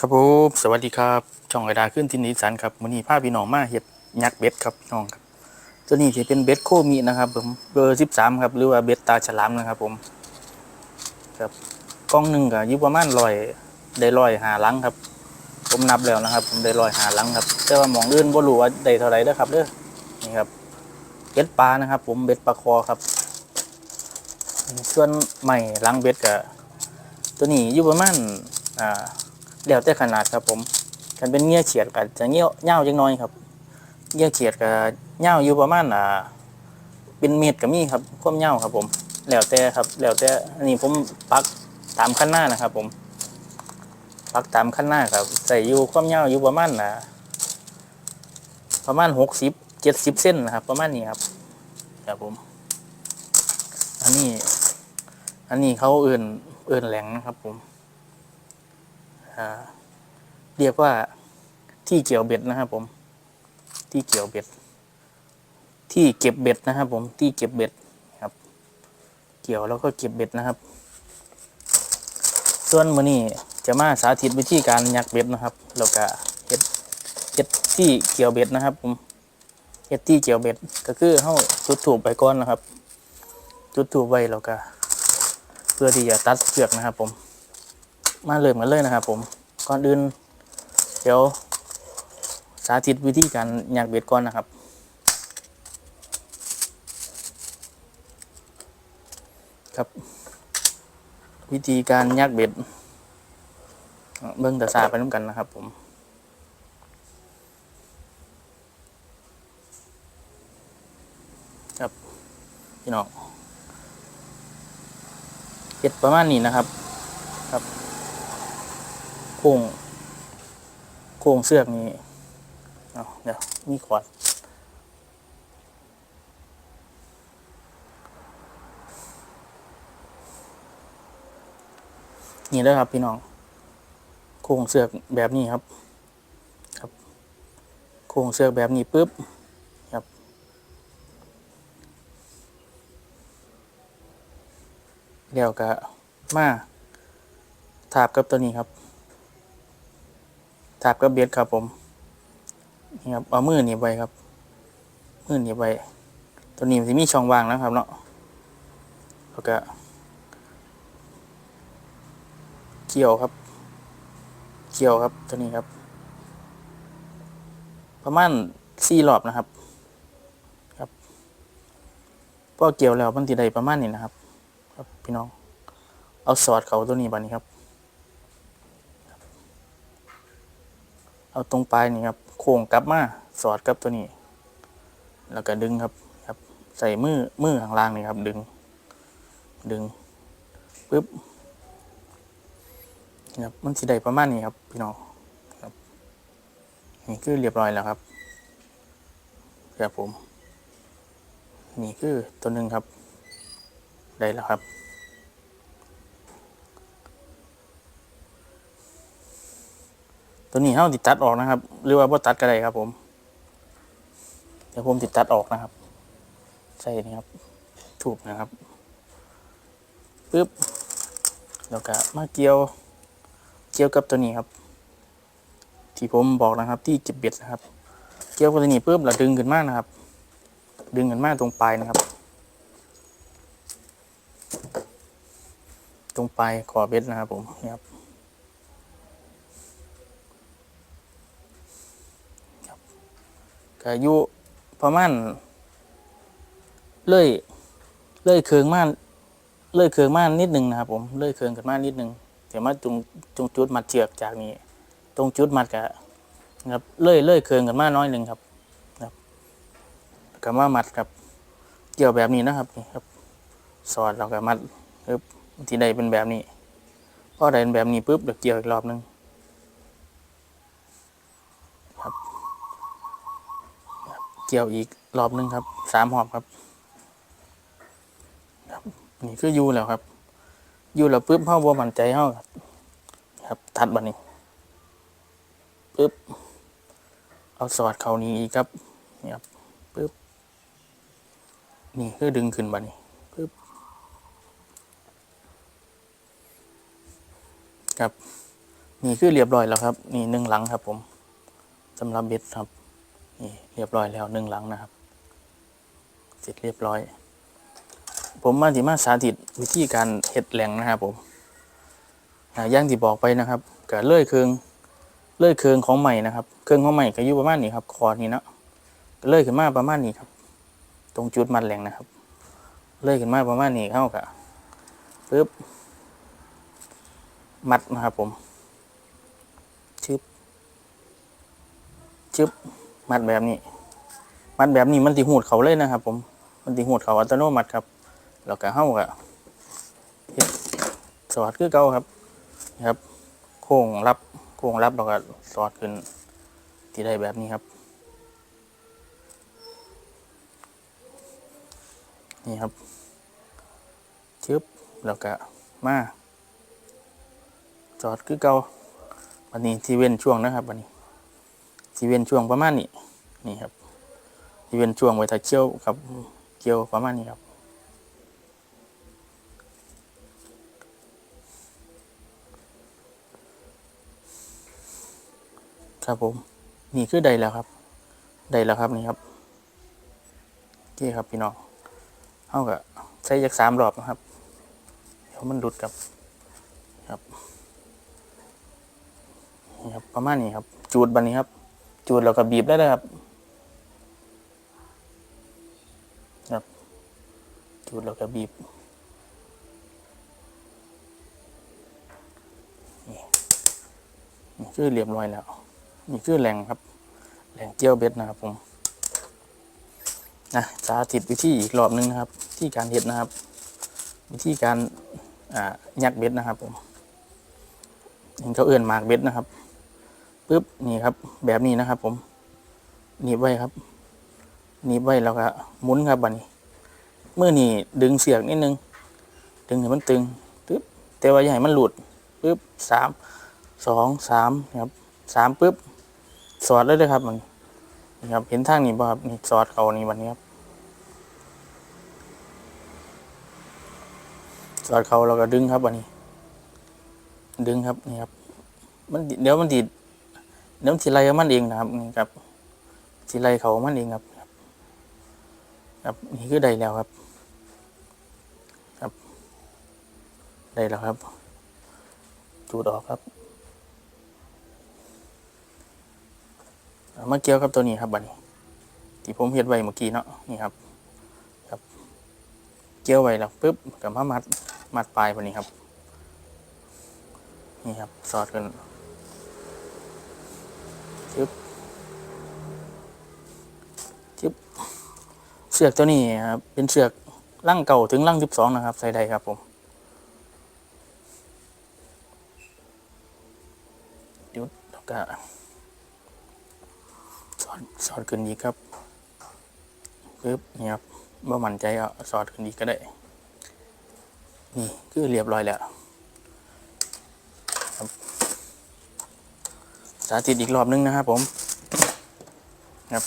ครับผมสวัสดีครับ ช่องไอดาขึ้นทินนิสันครับมื้อนี้พาพี่น้องมาเฮ็ดยักษ์เบ็ดครับพี่น้องครับ ตัวนี้สิเป็นเบ็ดโคมินะครับผมเบอร์13ครับหรือว่าเบ็ดตาฉลามนะครับ ผม ครับกล้องหนึ่งก็อยู่ประมาณ100ได้100หาลังครับ ผมนับแล้วนะครับ ผมได้100หาลังครับ แต่ว่าหมองอื่นบ่รู้ว่าได้เท่าไร่เด้อครับเด้อนี่ครับเบ็ดปลานะครับ ผมเบ็ดปลาคอครับส่วนใหม่ลังเบ็ดก็ตัวนี้ยู่ประมาณอ่า แล้วแต่ขนาดครับผมกันเป็นเงี้ยเฉียดกับจะเงี้ยเง่าจังน้อยครับเงี้ยเฉียดกับเง่าอยู่ประมาณอ่าเป็นเมตรกับมีครับความเง่าครับผมแล้วแต่ครับแล้วแต่อันนี้ผมปักตามขั้นหน้านะครับ ผมปักตามขั้นหน้าครับใส่อยู่ความเง่าอยู่ประมาณอ่าประมาณหกสิบเจ็ดสิบเส้นนะครับ ประมาณนี้ครับครับผม อันนี้ อันนี้เขาเอื่นเอื่นแหลงนะครับผม เรียกว่าที่เกี่ยวเบ็ดนะครับผม ที่เกี่ยวเบ็ด ที่เก็บเบ็ดนะครับผม ที่เก็บเบ็ดครับ เกี่ยวแล้วก็เก็บเบ็ดนะครับ ส่วนมือนี้จะมาสาธิตวิธีการยักเบ็ดนะครับ แล้วก็เฮ็ดเฮ็ดที่เกี่ยวเบ็ดนะครับผมเฮ็ดที่เกี่ยวเบ็ดก็คือเฮาจุดถูกไปก่อนนะครับ จุดถูกไว้แล้วก็เพื่อที่จะตัดเชือกนะครับผม มาเริ่มกันเลยนะครับผม ก่อนอื่น เดี๋ยวสาธิตวิธีการยักเบ็ดก่อนนะครับครับ วิธีการยักเบ็ด เบิ้งแต่สาไปน้ำกันนะครับผมครับพี่น้องเบ็ดประมาณนี้นะครับ ครับ โค้งโค้งเสือกนี้เอาเดี๋ยวมีขวดนี่เลยครับพี่น้อง โค้งเสือกแบบนี้ครับ ครับ โค้งเสือกแบบนี้ปุ๊บครับ เดี๋ยวก็มาทาบกับตัวนี้ครับ ทาบกับเบ็ดครับผมนี่ครับเอามือหนีบไว้ครับ มือหนีบไว้ตัวนี้มันจะมีช่องว่างนะครับเนาะแล้วก็เกี่ยวครับ เกี่ยวครับตัวนี้ครับ ประมาณสี่รอบนะครับ ครับพอเกี่ยวแล้วมันติได้ประมาณนี้นะครับ ครับพี่น้อง เอาสอดเขาตัวนี้บัดนี้ครับ เอาตรงปลายนี่ครับโค้งกลับมาสอดกับตัวนี้ แล้วก็ดึงครับครับ ใส่มือมือข้างล่างนี่ครับดึง ดึงปึ๊บนะครับมันสิได้ประมาณนี้ครับพี่น้องครับนี่คือเรียบร้อยแล้วครับครับผม นี่คือตัวหนึ่งครับ ได้แล้วครับ ตัวนี้เฮาติดตัดออกนะครับ หรือว่าบ่ตัดก็ได้ครับ ผม เดี๋ยวผมติดตัดออกนะครับใส่นี่ครับ ถูกนะครับปึ๊บแล้วก็มาเกี่ยว เกี่ยวกับตัวนี้ครับ ที่ผมบอกนะครับ ที่เก็บเบ็ดนะครับ เกี่ยวกับตัวนี้ปึ๊บแล้วดึงขึ้นมานะครับ ดึงขึ้นมาตรงปลายนะครับ ตรงปลายขอเบ็ดนะครับ ผมนี่ครับ ก็อายุประมาณเลื่อยเลื่อยเคืองมากเลื่อยเคืองมากนิดนึงนะครับผมเลื่อยเคืองกันมากนิดนึงเดี๋ยวมาตรงตรงจุดมัดเชือกจากนี้ ตรงจุดมัดกะครับเลื่อยเลื่อยเคืองกันมากน้อยหนึ่งครับครับก็มามัดครับ เกี่ยวแบบนี้นะครับนี่ครับ สอดเราก็มัดปึ๊บที่ใดเป็นแบบนี้พอใดเป็นแบบนี้ปุ๊บเดี๋ยวเกี่ยวอีกรอบหนึ่ง เกี่ยวอีกรอบหนึงครับสามหอบครับครับ นี่คืออยูแล้วครับอยูแล้วปุ๊บเฮาบ่มั่นใจเฮาครับครับตัดบัดนี้ปุ๊บเอาสอดเขานี้อีกครับนี่ครับปุ๊บนี่คือดึงขึ้นบัดนี้ปุ๊บครับ นี่คือเรียบร้อยแล้วครับ นี่หนึ่งหลังครับผมสำหรับเบ็ดครับ นี่เรียบร้อยแล้วหนึ่งหลังนะครับ เสร็จเรียบร้อย ผมมาที่มาสาธิตวิธีการเห็ดแหลงนะครับผมย่างที่บอกไปนะครับก็เลื่อยเครืองเลื่อยเครืองของใหม่นะครับ เครื่องของใหม่ก็อยู่ประมาณนี้ครับคอนี้นะเลื่อยขึ้นมาประมาณนี้ครับ ตรงจุดมัดแหลงนะครับ เลื่อยขึ้นมาประมาณนี้เข้ากะปึ๊บมัดนะครับผมชึบชึบ มัดแบบนี้ มัดแบบนี้มันติหูดเขาเลยนะครับ ผม มันติหูดเขาอัตโนมัติครับ แล้วก็เฮ้ากะเฮ็ดสอดคือเก่าครับนะครับ โค้งรับโค้งรับแล้วก็สอดขึ้นที่ได้แบบนี้ครับ นี่ครับชึบแล้วก็มาสอดคือเก่าวันนี้ที่เว้นช่วงนะครับวันนี้ ที่เว้นช่วงประมาณนี้นี่ครับที่เป็นช่วงไว้ถ้าเกี่ยวครับเกี่ยวประมาณนี้ครับครับผมนี่คือใดแล้วครับใดแล้วครับนี่ครับนี่ครับพี่น้องเท่ากับใช้ยักสามรอบนะครับเดี๋ยวมันหลุดครับครับนี่ครับประมาณนี้ครับ จูดบันนี้ครับ จูดแล้วก็บีบได้เลยครับครับ จูดแล้วก็บีบนี่คือเรียบร้อยแล้วนี่คือแหล่งครับ แหล่งเจียวเบ็ดนะครับผมนะสาธิตวิธีอีกรอบหนึงนะครับวิธีการเห็ดนะครับ วิธีการอ่ายักเบ็ดนะครับผมเห็นเขาเอื่นหมากเบ็ดนะครับ ปึ๊บนี่ครับ แบบนี้นะครับ ผมหนีบไว้ครับหนีบไว้แล้วก็หมุนครับบัดนี้เมื่อนี่ดึงเสียกนิดนึง ดึงให้มันตึงปึ๊บแต่ว่าอย่าให้มันหลุดปึ๊บสามสองสามครับสามปึ๊บสอดเลยเลยครับมันนี่ครับเห็นทางนี้ป่ะครับนี่สอดเขานี่วันนี้ครับสอดเขาแล้วก็ดึงครับวันนี้ ดึงครับนี่ครับ มันเดี๋ยวมันดีด เดี๋ยวสิไล่ของมันเองนะครับนี่ครับสิไล่เขาของมันเองครับ ครับนี่คือได้แล้วครับ ครับได้แล้วครับ จูดออกครับเอามาเกี่ยวกับตัวนี้ครับบัดนี้ ที่ผมเฮ็ดไว้เมื่อกี้เนาะนี่ครับ ครับ เกี่ยวไว้แล้วปุ๊บกับมามัดมัดปลายบัดนี้ครับ นี่ครับสอดกัน จึ๊บจึ๊บเสือกตัวนี้ครับเป็นเสือกร่างเก่าถึงร่างสิบสองนะครับ ใส่ได้ครับผมยุดแล้วก็สอดสอดขึ้นอีกครับปึ๊บนี่ครับบ่มั่นใจก็สอดขึ้นอีกก็ได้ นี่คือเรียบร้อยแล้วครับ สาธิตอีกรอบนึงนะครับผมครับ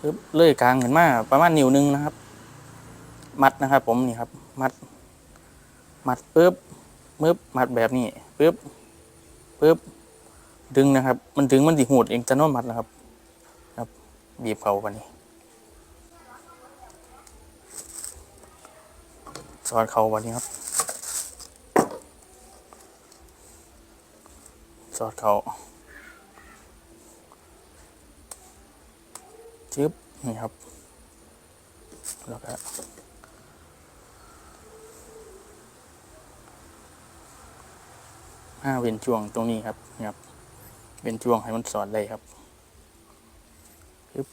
ปึ๊บเลื่อยกลางเห็นมาประมาณนิ้วหนึงนะครับ มัดนะครับ ผมนี่ครับ มัด มัดปึ๊บปึ๊บมัดแบบนี้ปึ๊บปึ๊บดึงนะครับ มันดึงมันดิหูดเองจะโน้มมัดนะครับ ครับ บีบเขาวันนี้สอดเขาวันนี้ครับ สอดเขาชึบนี่ครับ แล้วก็ห้าเว้นช่วงตรงนี้ครับนี่ครับเว้นช่วงให้มันสอดได้ครับชึบ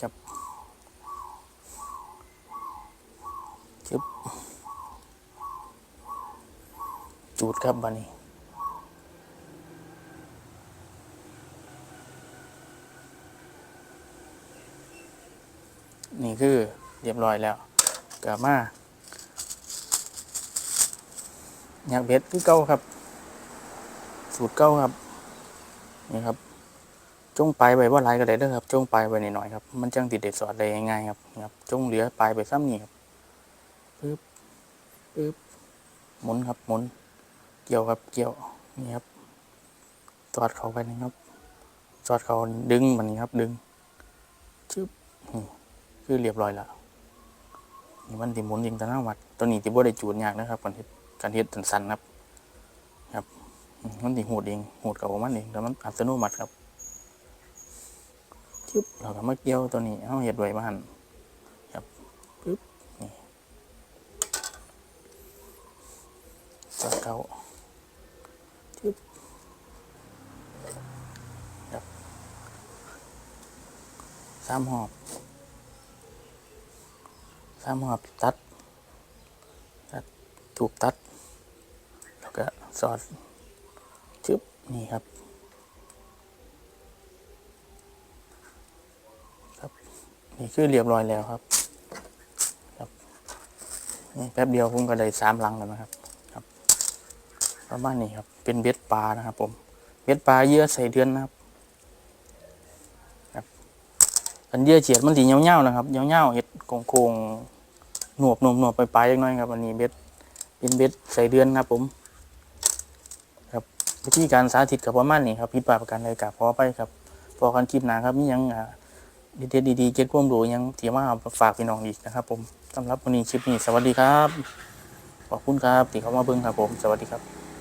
ครับชึบ จูดครับบันนี้นี่คือเรียบร้อยแล้วกลับมาอยากเบ็ดคือเก้าครับ สูตรเก้าครับนี่ครับจงปลายไว้ว่าลายก็ได้เด้อครับจงปลายไว้หน่อยๆครับ มันจังติดเด็ดสอดได้ง่ายครับนี่ครับจงเหลือไปไปซ้ำนี่ครับปึ๊บปึ๊บหมุนครับหมุน เกี่ยวครับเกี่ยวนี่ครับสอดเข้าไปนะครับสอดเข้าดึงมันนี้ครับ ดึงชึบนี่คือเรียบร้อยแล้วนี่มันติหมุนยิงตะน้าวัดตัวนี้ติบ่ได้จูดยากนะครับการเฮ็ดการเฮ็ดสั้นๆครับ ครับ มันติหูดเองหูดกับของมันเองแล้วมันอัตโนมัติครับชึบเราก็มาเกี่ยวตัวนี้เอาเฮ็ดไว้มานครับปึ๊บนี่สอดเข้า สามหอบสามหอบตัดตัดถูกตัด แล้วก็สอดชึบนี่ครับครับนี่คือเรียบร้อยแล้วครับครับนี่แป๊บเดียวผมก็ได้สามลังแล้วนะครับครับประมาณนี้ครับเป็นเบ็ดปลานะครับผมเบ็ดปลาเยื่อใส่เดือนนะครับ อันเดียเฉียดมันสีเงี้ยวๆนะครับเงี้ยวๆเห็ดโค้งๆหนวบหนวบหนวบไปลายๆจักน้อยครับอันนี้เบ็ดเป็นเบ็ดใส่เดือนครับผมครับวิธีการสาธิตกับประมาณนี้ครับผิดพลาประการใดกับพอไปครับพอกันคลิปหนาครับมียังอ่าดีๆดีๆเก็ตความรู้หยังเถียมาฝากพี่น้องอีกนะครับ ผมสำหรับวันนี้คลิปนี้สวัสดีครับ ขอบคุณครับที่เข้ามาเบิ่งครับผม สวัสดีครับ